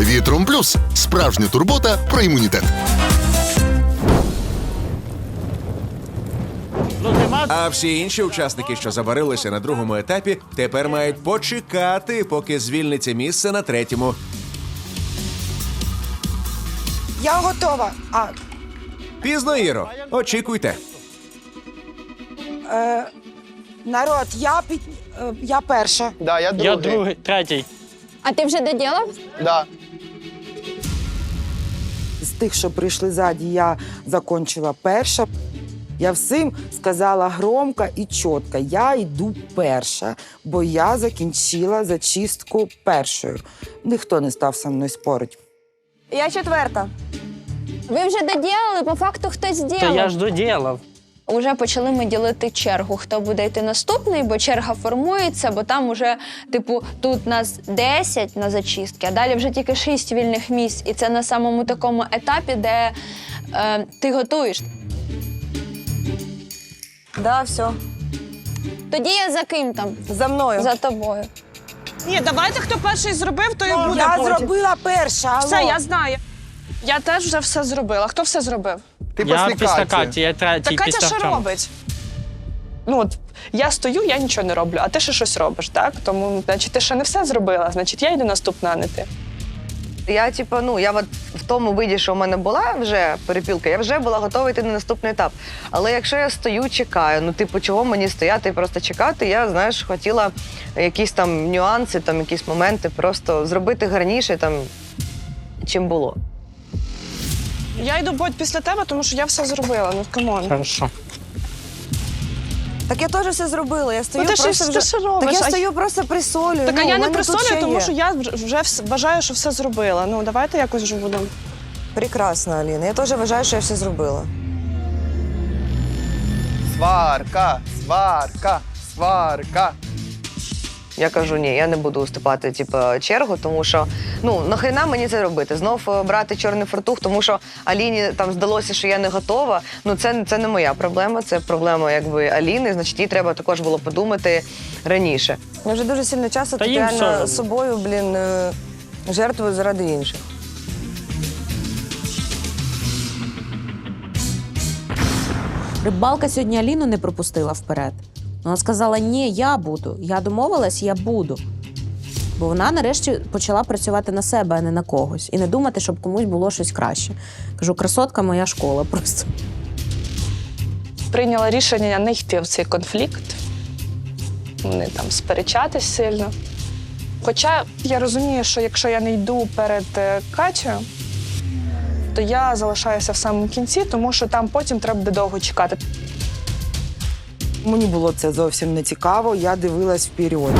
Вітром плюс справжня турбота про імунітет. А всі інші учасники, що забарилися на другому етапі, тепер мають почекати, поки звільниться місце на третьому. Я готова. А, Пізно, Іро. Очікуйте. народ, я під... е, я перша. Да, я другий. Я другий, третій. А ти вже доділав? Да. Тих, що прийшли ззаді, я закончила перша. Я всім сказала громко і чітко, я йду перша, бо я закінчила зачистку першою. Ніхто не став со мною спорити. Я четверта. Ви вже доділали, по факту хтось діяв. Та я ж доділав. Уже почали ми ділити чергу, хто буде йти наступний, бо черга формується, бо там уже, типу, тут нас 10 на зачистки, а далі вже тільки 6 вільних місць. І це на самому такому етапі, де е, ти готуєш. Да, все. Тоді я за ким там? За мною. За тобою. Ні, давайте хто перший зробив, то і буде я потім. зробила перша. Алло. Все, я знаю. Я теж вже все зробила. Хто все зробив? Ти я після після Каті. Каті, я третій Та Катя після що Артема. робить? Ну от я стою, я нічого не роблю, а ти ще щось робиш, так? Тому, значить, ти ще не все зробила, значить, я йду наступна, а не ти. Я, типу, ну, я от в тому виді, що в мене була вже перепілка, я вже була готова йти на наступний етап. Але якщо я стою, чекаю, ну, типу, чого мені стояти і просто чекати, я, знаєш, хотіла якісь там нюанси, там якісь моменти просто зробити гарніше, там, чим було. Я йду будь після тебе, тому що я все зробила. Ну камон. Хорошо. Так я теж все зробила. Я стою Ну, ти ж- просто ти вже... робиш, Так я а- стою просто присолюю. Так ну, а я у не мене тут ще присолюю, тому є. що я вже- вже вс- вважаю, що все зробила. Ну давайте якось вже будемо. Прекрасно, Аліна. Я теж вважаю, що я все зробила. Сварка, сварка, сварка. Я кажу, ні, я не буду уступати типу, чергу, тому що ну нахрена мені це робити? Знов е, брати чорний фартух, тому що Аліні там здалося, що я не готова. Ну це, це не моя проблема, це проблема якби Аліни. Значить, їй треба також було подумати раніше. Я вже дуже сильно часу Та тут їм реально все собою, блін, е, жертвую заради інших. Рибалка сьогодні Аліну не пропустила вперед. Вона сказала: ні, я буду. Я домовилась, я буду. Бо вона нарешті почала працювати на себе, а не на когось, і не думати, щоб комусь було щось краще. Кажу, красотка моя школа просто. Прийняла рішення не йти в цей конфлікт, не там сперечатись сильно. Хоча я розумію, що якщо я не йду перед е, Катєю, то я залишаюся в самому кінці, тому що там потім треба буде довго чекати. Мені було це зовсім не цікаво, я дивилась вперед.